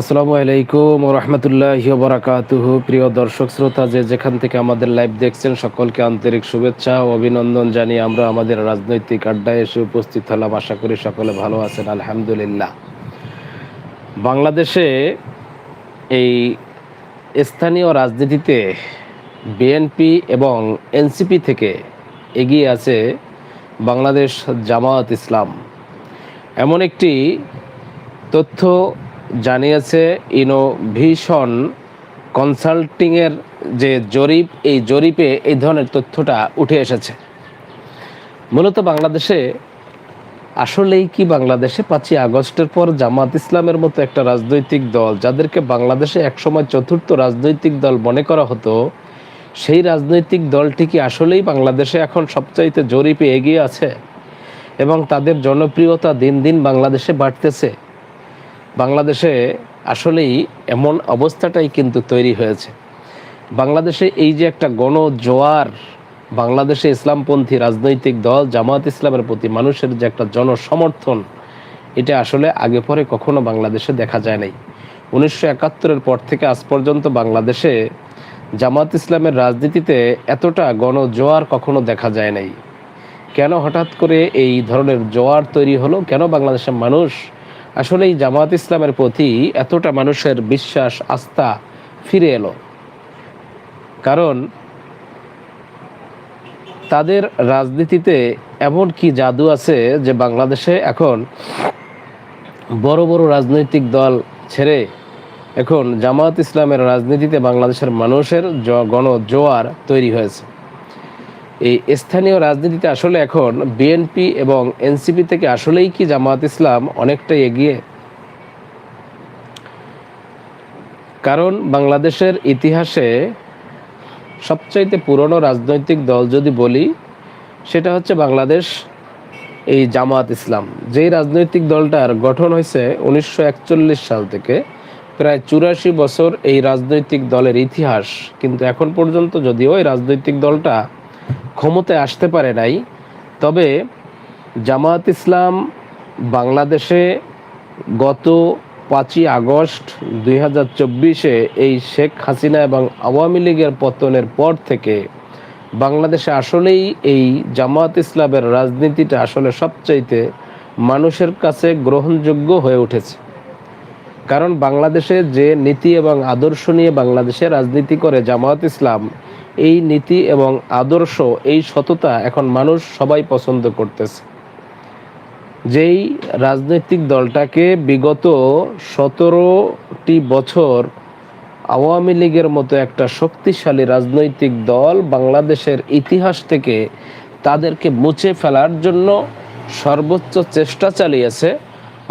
আসসালামু আলাইকুম রহমতুল্লাহ বরাকাতুহু। প্রিয় দর্শক, শ্রোতা, যে যেখান থেকে আমাদের লাইভ দেখছেন, সকলকে আন্তরিক শুভেচ্ছা ও অভিনন্দন জানিয়ে আমরা আমাদের রাজনৈতিক আড্ডায় এসে উপস্থিত হলাম। আশা করি সকলে ভালো আছেন, আলহামদুলিল্লাহ। বাংলাদেশে এই স্থানীয় রাজনীতিতে বিএনপি এবং এনসিপি থেকে এগিয়ে আছে বাংলাদেশ জামায়াত ইসলাম। এমন একটি তথ্য জানিয়েছে ইনোভিশন কনসাল্টিংয়ের যে জরিপ, এই জরিপে এই ধরনের তথ্যটা উঠে এসেছে। মূলত বাংলাদেশে, আসলেই কি বাংলাদেশে পাঁচই আগস্টের পর জামাত ইসলামের মতো একটা রাজনৈতিক দল, যাদেরকে বাংলাদেশে একসময় চতুর্থ রাজনৈতিক দল মনে করা হতো, সেই রাজনৈতিক দলটি কি আসলেই বাংলাদেশে এখন সবচাইতে জরিপে এগিয়ে আছে? এবং তাদের জনপ্রিয়তা দিন দিন বাংলাদেশে বাড়তেছে। বাংলাদেশে আসলেই এমন অবস্থাটাই কিন্তু তৈরি হয়েছে। বাংলাদেশে এই যে একটা গণ জোয়ার বাংলাদেশে ইসলামপন্থী রাজনৈতিক দল, জামাত ইসলামের প্রতি মানুষের যে একটা জনসমর্থন, এটা আসলে আগে পরে কখনো বাংলাদেশে দেখা যায় নাই। উনিশশো একাত্তরের পর থেকে আজ পর্যন্ত বাংলাদেশে জামাত ইসলামের রাজনীতিতে এতটা গণজোয়ার কখনো দেখা যায় নাই। কেন হঠাৎ করে এই ধরনের জোয়ার তৈরি হলো? কেন বাংলাদেশের মানুষ আসলে এই জামাত ইসলামের প্রতি এতটা মানুষের বিশ্বাস, আস্থা ফিরে এলো। কারণ তাদের রাজনীতিতে এমন কি জাদু আছে যে বাংলাদেশে এখন বড় বড় রাজনৈতিক দল ছেড়ে এখন জামাত ইসলামের রাজনীতিতে বাংলাদেশের মানুষের গণ জোয়ার তৈরি হয়েছে। এই স্থানীয় রাজনীতিতে আসলে এখন বিএনপি এবং এনসিপি থেকে আসলেই কি জামাত ইসলাম অনেকটাই এগিয়ে? কারণ বাংলাদেশের ইতিহাসে সবচাইতে পুরনো রাজনৈতিক দল যদি বলি, সেটা হচ্ছে বাংলাদেশ, এই জামাত ইসলাম। যেই রাজনৈতিক দলটার গঠন হয়েছে উনিশশো একচল্লিশ সাল থেকে, প্রায় চুরাশি বছর এই রাজনৈতিক দলের ইতিহাস। কিন্তু এখন পর্যন্ত যদিও এই রাজনৈতিক দলটা ক্ষমতায় আসতে পারে নাই। তবে জামায়াত ইসলাম বাংলাদেশে গত পাঁচই আগস্ট দুই হাজার চব্বিশে এই শেখ হাসিনা এবং আওয়ামী লীগের পতনের পর থেকে বাংলাদেশে আসলেই এই জামায়াত ইসলামের রাজনীতিটা আসলে সবচাইতে মানুষের কাছে গ্রহণযোগ্য হয়ে উঠেছে। কারণ বাংলাদেশে যে নীতি এবং আদর্শ নিয়ে বাংলাদেশে রাজনীতি করে জামায়াত ইসলাম এই নীতি এবং আদর্শ, এই সততা এখন মানুষ সবাই পছন্দ করতেছে। যেই রাজনৈতিক দলটাকে বিগত সতেরোটি বছর আওয়ামী লীগের মতো একটা শক্তিশালী রাজনৈতিক দল বাংলাদেশের ইতিহাস থেকে তাদেরকে মুছে ফেলার জন্য সর্বোচ্চ চেষ্টা চালিয়েছে,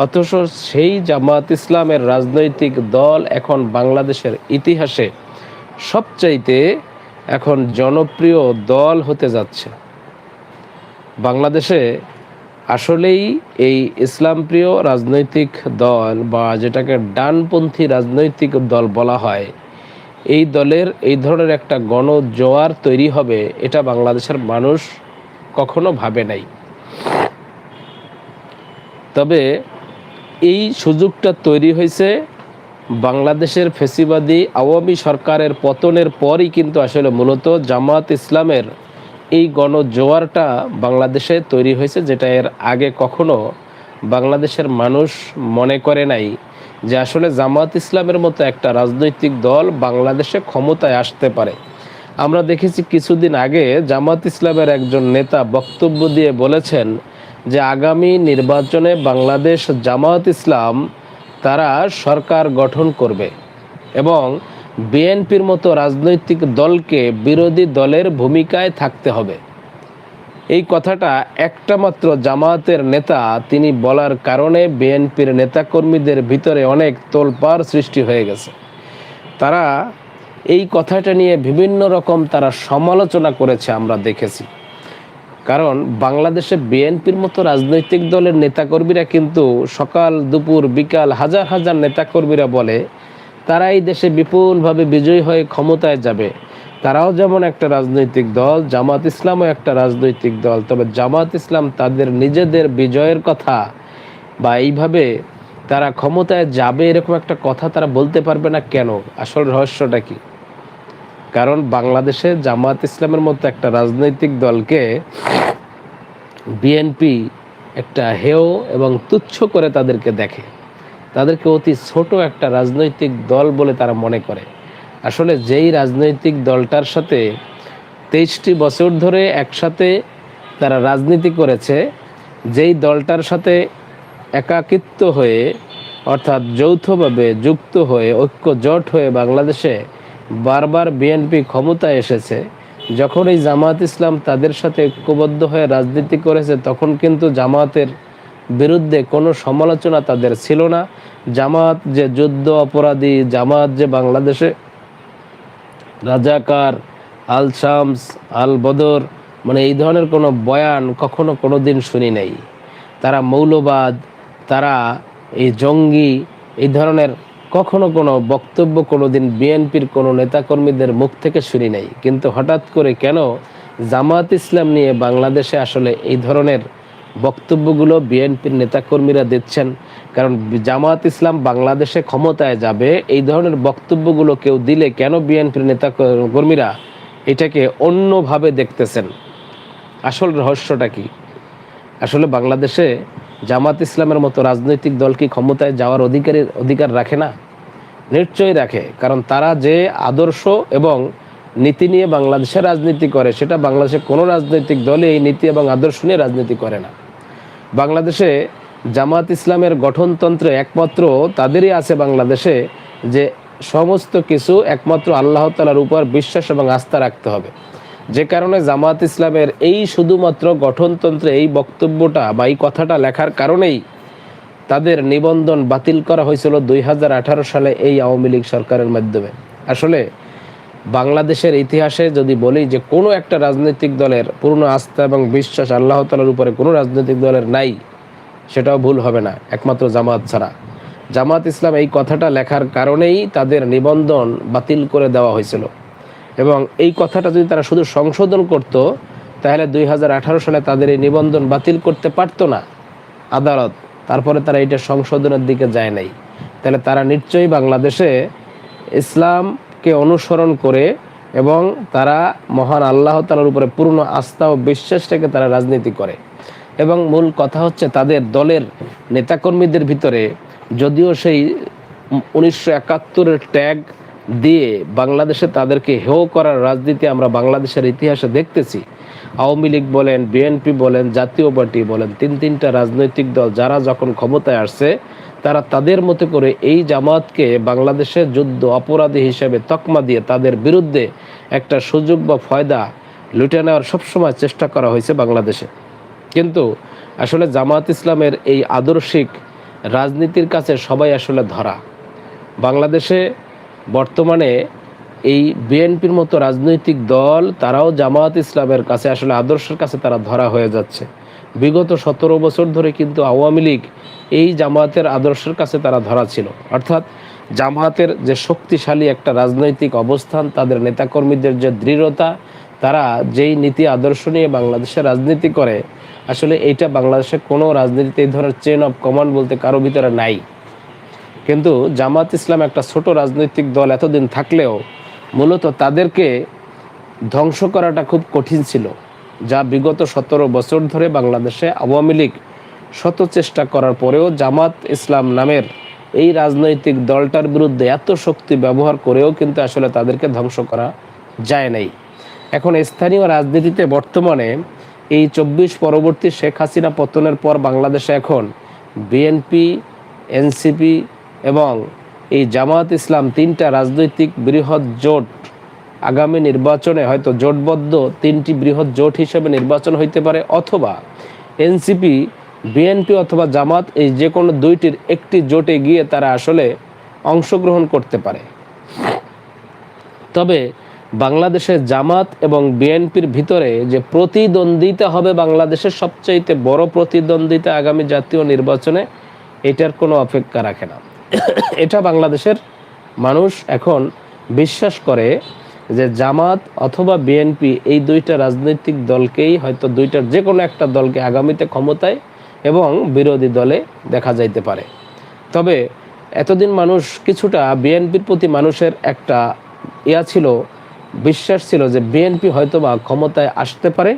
অথচ সেই জামাত ইসলামের রাজনৈতিক দল এখন বাংলাদেশের ইতিহাসে সবচাইতে এখন জনপ্রিয় দল হতে যাচ্ছে। বাংলাদেশে আসলেই এই ইসলামপ্রিয় রাজনৈতিক দল বা যেটাকে ডানপন্থী রাজনৈতিক দল বলা হয়, এই দলের এই ধরনের একটা গণজোয়ার তৈরি হবে এটা বাংলাদেশের মানুষ কখনো ভাবে নাই। তবে এই সুযোগটা তৈরি হয়েছে বাংলাদেশের ফেসিবাদী আওয়ামী সরকারের পতনের পরই কিন্তু আসলে মূলত জামাত ইসলামের এই গণজোয়ারটা বাংলাদেশে তৈরি হয়েছে, যেটা এর আগে কখনো বাংলাদেশের মানুষ মনে করে নাই যে আসলে জামাত ইসলামের মতো একটা রাজনৈতিক দল বাংলাদেশে ক্ষমতায় আসতে পারে। আমরা দেখেছি কিছুদিন আগে জামাত ইসলামের একজন নেতা বক্তব্য দিয়ে বলেছেন যে আগামী নির্বাচনে বাংলাদেশ জামাত ইসলাম তারা সরকার গঠন করবে এবং বিএনপির মতো রাজনৈতিক দলকে বিরোধী দলের ভূমিকায় থাকতে হবে। এই কথাটা একটা মাত্র জামায়াতের নেতা তিনি বলার কারণে বিএনপির নেতাকর্মীদের ভিতরে অনেক তোলপাড় সৃষ্টি হয়ে গেছে। তারা এই কথাটা নিয়ে বিভিন্ন রকম তারা সমালোচনা করেছে আমরা দেখেছি। কারণ বাংলাদেশে বিএনপির মতো রাজনৈতিক দলের নেতাকর্মীরা কিন্তু সকাল, দুপুর, বিকাল হাজার হাজার নেতাকর্মীরা বলে তারা এই দেশে বিপুলভাবে বিজয়ী হয়ে ক্ষমতায় যাবে। তারাও যেমন একটা রাজনৈতিক দল, জামাত ইসলামও একটা রাজনৈতিক দল। তবে জামাত ইসলাম তাদের নিজেদের বিজয়ের কথা বা এইভাবে তারা ক্ষমতায় যাবে এরকম একটা কথা তারা বলতে পারবে না কেন? আসল রহস্যটা কি? কারণ বাংলাদেশে জামাত ইসলামের মতো একটা রাজনৈতিক দলকে বিএনপি একটা হেয় এবং তুচ্ছ করে তাদেরকে দেখে। তাদেরকে অতি ছোট একটা রাজনৈতিক দল বলে তারা মনে করে। আসলে যেই রাজনৈতিক দলটার সাথে তেইশটি বছর ধরে একসাথে তারা রাজনীতি করেছে, যেই দলটার সাথে একাকিত্ব হয়ে, অর্থাৎ যৌথভাবে যুক্ত হয়ে ঐক্য জোট হয়ে বাংলাদেশে বারবার বিএনপি ক্ষমতায় এসেছে। যখন এই জামাত ইসলাম তাদের সাথে ঐক্যবদ্ধ হয়ে রাজনীতি করেছে, তখন কিন্তু জামাতের বিরুদ্ধে কোনো সমালোচনা তাদের ছিল না। জামাত যে যুদ্ধ অপরাধী, জামাত যে বাংলাদেশে রাজাকার আল শামস আল বদর মানে এই ধরনের কোনো বয়ান কখনো কোনো দিন শুনি নাই। তারা মৌলবাদ, তারা এই জঙ্গি, এই ধরনের কখনো কোনো বক্তব্য কোনো দিন বিএনপির কোনো নেতাকর্মীদের মুখ থেকে শুনি নাই। কিন্তু হঠাৎ করে কেন জামাত ইসলাম নিয়ে বাংলাদেশে আসলে এই ধরনের বক্তব্যগুলো বিএনপির নেতাকর্মীরা দিচ্ছেন? কারণ জামাত ইসলাম বাংলাদেশে ক্ষমতায় যাবে, এই ধরনের বক্তব্যগুলো কেউ দিলে কেন বিএনপির নেতা কর্মীরা এটাকে অন্যভাবে দেখতেছেন? আসল রহস্যটা কি? আসলে বাংলাদেশে জামাত ইসলামের মতো রাজনৈতিক দল কি ক্ষমতায় যাওয়ার অধিকারের অধিকার রাখে না? নিশ্চয়ই রাখে কারণ তারা যে আদর্শ এবং নীতি নিয়ে বাংলাদেশে রাজনীতি করে, সেটা বাংলাদেশে কোনো রাজনৈতিক দলে এই নীতি এবং আদর্শ নিয়ে রাজনীতি করে না। বাংলাদেশে জামাত ইসলামের গঠনতন্ত্রে একমাত্র তাদেরই আছে বাংলাদেশে যে সমস্ত কিছু একমাত্র আল্লাহ তালার উপর বিশ্বাস এবং আস্থা রাখতে হবে। যে কারণে জামাত ইসলামের এই শুধুমাত্র গঠনতন্ত্রে এই বক্তব্যটা বা এই কথাটা লেখার কারণেই তাদের নিবন্ধন বাতিল করা হয়েছিল দুই হাজার আঠারো সালে এই আওয়ামী লীগ সরকারের মাধ্যমে। আসলে বাংলাদেশের ইতিহাসে যদি বলি যে কোনো একটা রাজনৈতিক দলের পূর্ণ আস্থা এবং বিশ্বাস আল্লাহ তালার উপরে কোনো রাজনৈতিক দলের নাই, সেটাও ভুল হবে না, একমাত্র জামাত ছাড়া। জামাত ইসলাম এই কথাটা লেখার কারণেই তাদের নিবন্ধন বাতিল করে দেওয়া হয়েছিল। এবং এই কথাটা যদি তারা শুধু সংশোধন করত, তাহলে দুই হাজার আঠারো সালে তাদের এই নিবন্ধন বাতিল করতে পারতো না আদালত। তারপরে তারা এটা সংশোধনের দিকে যায় নাই। তাহলে তারা নিশ্চয়ই বাংলাদেশে ইসলামকে অনুসরণ করে এবং তারা মহান আল্লাহ তালার উপরে পূর্ণ আস্থা ও বিশ্বাস রেখে তারা রাজনীতি করে। এবং মূল কথা হচ্ছে তাদের দলের নেতাকর্মীদের ভিতরে যদিও সেই উনিশশো একাত্তরের ট্যাগ দিয়ে বাংলাদেশে তাদেরকে হেয় করার রাজনীতি আমরা বাংলাদেশের ইতিহাসে দেখতেছি আওয়ামী লীগ বলেন, বিএনপি বলেন, জাতীয় পার্টি বলেন, তিন তিনটা রাজনৈতিক দল যারা যখন ক্ষমতায় আসছে, তারা তাদের মতো করে এই জামাতকে বাংলাদেশের যুদ্ধ অপরাধী হিসেবে তকমা দিয়ে তাদের বিরুদ্ধে একটা সুযোগ বা ফয়দা লুটে নেওয়ার সবসময় চেষ্টা করা হয়েছে বাংলাদেশে। কিন্তু আসলে জামাত ইসলামের এই আদর্শিক রাজনীতির কাছে সবাই আসলে ধরা। বাংলাদেশে বর্তমানে এই বিএনপির মতো রাজনৈতিক দল, তারাও জামায়াত ইসলামের কাছে, আসলে আদর্শের কাছে তারা ধরা হয়ে যাচ্ছে। বিগত সতেরো বছর ধরে কিন্তু আওয়ামী লীগ এই জামায়াতের আদর্শের কাছে তারা ধরা ছিল। অর্থাৎ জামায়াতের যে শক্তিশালী একটা রাজনৈতিক অবস্থান, তাদের নেতাকর্মীদের যে দৃঢ়তা, তারা যেই নীতি আদর্শ নিয়ে বাংলাদেশে রাজনীতি করে, আসলে এইটা বাংলাদেশে কোনো রাজনীতিতে এই ধরনের চেন অফ কমান্ড বলতে কারও ভিতরে নাই। কিন্তু জামাত ইসলাম একটা ছোট রাজনৈতিক দল এতদিন থাকলেও মূলত তাদেরকে ধ্বংস করাটা খুব কঠিন ছিল, যা বিগত সতেরো বছর ধরে বাংলাদেশে আওয়ামী লীগ শত চেষ্টা করার পরেও জামাত ইসলাম নামের এই রাজনৈতিক দলটার বিরুদ্ধে এত শক্তি ব্যবহার করেও কিন্তু আসলে তাদেরকে ধ্বংস করা যায় নাই। এখন স্থানীয় রাজনীতিতে বর্তমানে এই চব্বিশ পরবর্তী শেখ হাসিনা পতনের পর বাংলাদেশে এখন বিএনপি, এনসিপি এবং এই জামাত ইসলাম তিনটা রাজনৈতিক বৃহৎ জোট আগামী নির্বাচনে হয়তো জোটবদ্ধ তিনটি বৃহৎ জোট হিসেবে নির্বাচন হইতে পারে, অথবা এনসিপি, বিএনপি অথবা জামাত এই যে কোনো দুইটির একটি জোটে গিয়ে তারা আসলে অংশগ্রহণ করতে পারে। তবে বাংলাদেশের জামাত এবং বিএনপির ভিতরে যে প্রতিদ্বন্দ্বিতা হবে বাংলাদেশের সবচাইতে বড় প্রতিদ্বন্দ্বিতা আগামী জাতীয় নির্বাচনে, এটার কোনো অপেক্ষা রাখে না। এটা বাংলাদেশের মানুষ এখন বিশ্বাস করে যে জামাত অথবা বিএনপি এই দুইটা রাজনৈতিক দলকেই হয়তো দুইটার যে কোনো একটা দলকে আগামীতে ক্ষমতায় এবং বিরোধী দলে দেখা যাইতে পারে। তবে এতদিন মানুষ কিছুটা বিএনপির প্রতি মানুষের একটা ইয়া ছিল, বিশ্বাস ছিল যে বিএনপি হয়তো বা ক্ষমতায় আসতে পারে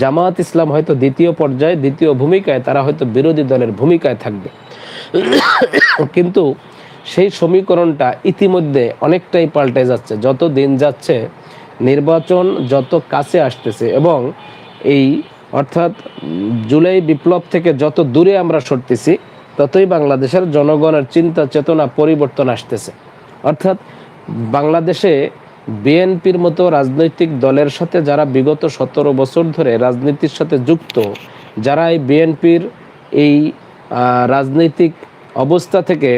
জামায়াত ইসলাম হয়তো দ্বিতীয় পর্যায়ে, দ্বিতীয় ভূমিকায়, তারা হয়তো বিরোধী দলের ভূমিকায় থাকবে। কিন্তু সেই সমীকরণটা ইতিমধ্যে অনেকটাই পাল্টে যাচ্ছে। যত দিন যাচ্ছে, নির্বাচন যত কাছে আসতেছে এবং এই অর্থাৎ জুলাই বিপ্লব থেকে যত দূরে আমরা সরতেছি, ততই বাংলাদেশের জনগণের চিন্তা চেতনা পরিবর্তন আসতেছে। অর্থাৎ বাংলাদেশে বিএনপির মতো রাজনৈতিক দলের সাথে যারা বিগত সতেরো বছর ধরে রাজনীতির সাথে যুক্ত, যারা এই বিএনপির এই রাজনৈতিক অবস্থা থেকে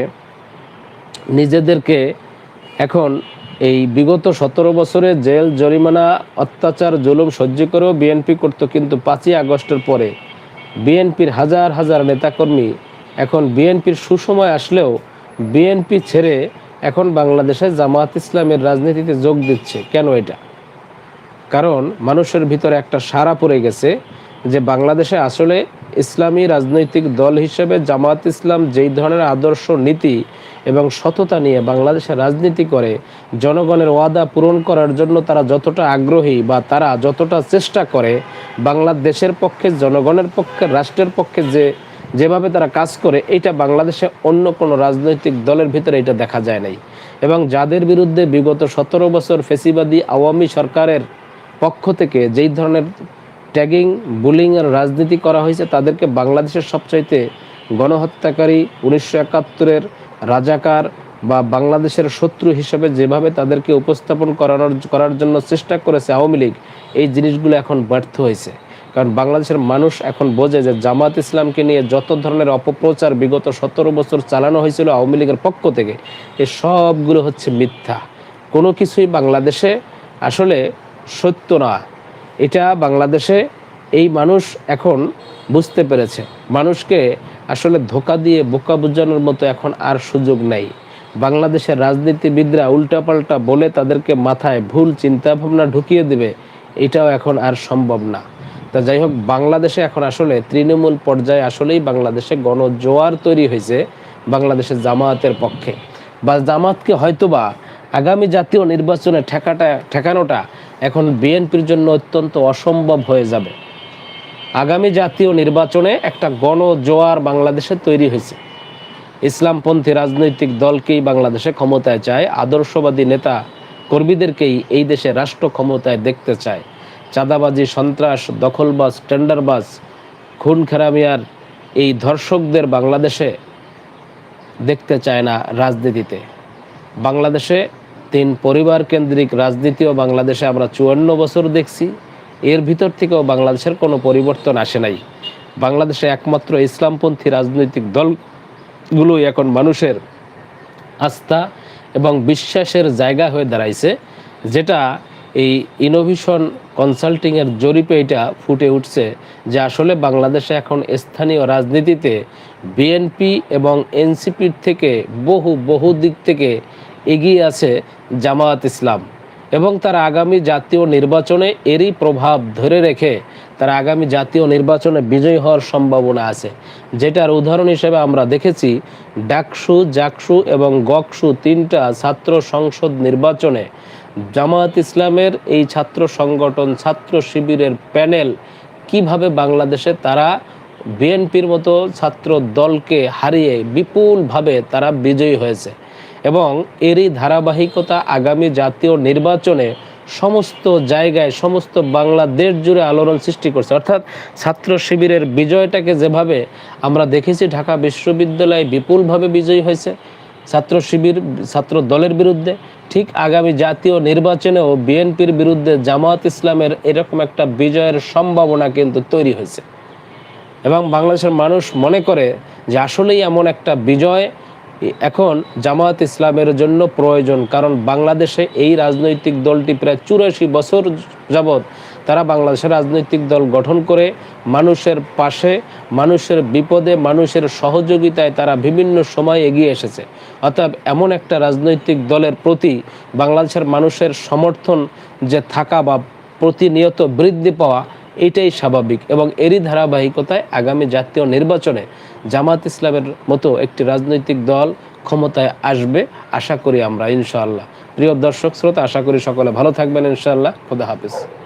নিজেদেরকে এখন এই বিগত সতেরো বছরে জেল, জরিমানা, অত্যাচার, জুলুম সহ্য করেও বিএনপি করত, কিন্তু পাঁচই আগস্টের পরে বিএনপির হাজার হাজার নেতাকর্মী এখন বিএনপির সুসময় আসলেও বিএনপি ছেড়ে এখন বাংলাদেশে জামাত ইসলামের রাজনীতিতে যোগ দিচ্ছে। কেন এটা? কারণ মানুষের ভিতরে একটা সারা পড়ে গেছে যে বাংলাদেশে আসলে ইসলামী রাজনৈতিক দল হিসেবে জামাত ইসলাম যেই ধরনের আদর্শ নীতি এবং সততা নিয়ে বাংলাদেশে রাজনীতি করে, জনগণের ওয়াদা পূরণ করার জন্য তারা যতটা আগ্রহী বা তারা যতটা চেষ্টা করে, বাংলাদেশের পক্ষে, জনগণের পক্ষে, রাষ্ট্রের পক্ষে যে যেভাবে তারা কাজ করে, এটা বাংলাদেশে অন্য কোনো রাজনৈতিক দলের ভিতরে এটা দেখা যায় নাই। এবং যাদের বিরুদ্ধে বিগত সতেরো বছর ফেসিবাদী আওয়ামী সরকারের পক্ষ থেকে যেই ধরনের ট্যাগিং, বুলিং আর রাজনীতি করা হয়েছে, তাদেরকে বাংলাদেশের সবচাইতে গণহত্যাকারী উনিশশো একাত্তরের রাজাকার বা বাংলাদেশের শত্রু হিসেবে যেভাবে তাদেরকে উপস্থাপন করানোর, করার জন্য চেষ্টা করেছে আওয়ামী লীগ, এই জিনিসগুলো এখন ব্যর্থ হয়েছে। কারণ বাংলাদেশের মানুষ এখন বোঝে যে জামাত ইসলামকে নিয়ে যত ধরনের অপপ্রচার বিগত সতেরো বছর চালানো হয়েছিল আওয়ামী লীগের পক্ষ থেকে, এ সবগুলো হচ্ছে মিথ্যা। কোনো কিছুই বাংলাদেশে আসলে সত্য না। এটা বাংলাদেশে এই মানুষ এখন বুঝতে পেরেছে। মানুষকে আসলে ধোকা দিয়ে বোকা বোঝানোর মতো এখন আর সুযোগ নাই। বাংলাদেশের রাজনীতিবিদরা উল্টাপাল্টা বলে তাদেরকে মাথায় ভুল চিন্তাভাবনা ঢুকিয়ে দেবে, এটাও এখন আর সম্ভব না। তা যাই হোক, বাংলাদেশে এখন আসলে তৃণমূল পর্যায়ে আসলেই বাংলাদেশে গণজোয়ার তৈরি হয়েছে বাংলাদেশের জামায়াতের পক্ষে। বা জামাতকে হয়তোবা আগামী জাতীয় নির্বাচনে ঠেকাটা, ঠেকানোটা এখন বিএনপির জন্য অত্যন্ত অসম্ভব হয়ে যাবে। আগামী জাতীয় নির্বাচনে একটা গণজোয়ার বাংলাদেশে তৈরি হয়েছে। ইসলামপন্থী রাজনৈতিক দলকেই বাংলাদেশে ক্ষমতায় চায়, আদর্শবাদী নেতা কর্মীদেরকেই এই দেশে রাষ্ট্র ক্ষমতায় দেখতে চায়। চাঁদাবাজি, সন্ত্রাস, দখলবাজ, টেন্ডারবাজ খুন খেরামিয়ার এই ধর্ষকদের বাংলাদেশে দেখতে চায় না রাজনীতিতে। বাংলাদেশে তিন পরিবার কেন্দ্রিক রাজনীতিও বাংলাদেশে আমরা চুয়ান্ন বছর দেখছি। এর ভিতর থেকেও বাংলাদেশের কোনো পরিবর্তন আসে নাই। বাংলাদেশে একমাত্র ইসলামপন্থী রাজনৈতিক দলগুলোই এখন মানুষের আস্থা এবং বিশ্বাসের জায়গা হয়ে দাঁড়াইছে, যেটা এই ইনোভেশন কনসাল্টিংয়ের জরিপে এটা ফুটে উঠছে যে আসলে বাংলাদেশে এখন স্থানীয় রাজনীতিতে বিএনপি এবং এনসিপির থেকে বহু বহু দিক থেকে এগিয়ে আছে জামায়াত ইসলাম। এবং তারা আগামী জাতীয় নির্বাচনে এরই প্রভাব ধরে রেখে তারা আগামী জাতীয় নির্বাচনে বিজয়ী হওয়ার সম্ভাবনা আছে। যেটার উদাহরণ হিসেবে আমরা দেখেছি, ডাকসু, জাকসু এবং গকসু তিনটা ছাত্র সংসদ নির্বাচনে জামায়াত ইসলামের এই ছাত্র সংগঠন, ছাত্র শিবিরের প্যানেল কীভাবে বাংলাদেশে তারা বিএনপির মতো ছাত্র দলকে হারিয়ে বিপুলভাবে তারা বিজয়ী হয়েছে এবং এরই ধারাবাহিকতা আগামী জাতীয় নির্বাচনে সমস্ত জায়গায়, সমস্ত বাংলাদেশ জুড়ে আলোড়ন সৃষ্টি করছে। অর্থাৎ ছাত্র শিবিরের বিজয়টাকে যেভাবে আমরা দেখেছি, ঢাকা বিশ্ববিদ্যালয়ে বিপুলভাবে বিজয়ী হয়েছে। ছাত্র শিবির, ছাত্র দলের বিরুদ্ধে, ঠিক আগামী জাতীয় নির্বাচনেও বিএনপির বিরুদ্ধে জামায়াত ইসলামের এরকম একটা বিজয়ের সম্ভাবনা কিন্তু তৈরি হয়েছে। এবং বাংলাদেশের মানুষ মনে করে যে আসলেই এমন একটা বিজয় এখন জামায়াত ইসলামের জন্য প্রয়োজন, কারণ বাংলাদেশে এই রাজনৈতিক দলটি প্রায় চুরাশি বছর যাবৎ তারা বাংলাদেশের রাজনৈতিক দল গঠন করে মানুষের পাশে, মানুষের বিপদে, মানুষের সহযোগিতায় তারা বিভিন্ন সময় এগিয়ে এসেছে। অর্থাৎ এমন একটা রাজনৈতিক দলের প্রতি বাংলাদেশের মানুষের সমর্থন যে থাকা বা প্রতিনিয়ত বৃদ্ধি পাওয়া, এটাই স্বাভাবিক এবং এরই ধারাবাহিকতায় আগামী জাতীয় নির্বাচনে জামাত ইসলামের মতো একটি রাজনৈতিক দল ক্ষমতায় আসবে আশা করি আমরা, ইনশাআল্লাহ। প্রিয় দর্শক, শ্রোতা, আশা করি সকলে ভালো থাকবেন, ইনশাআল্লাহ। খোদা হাফিজ।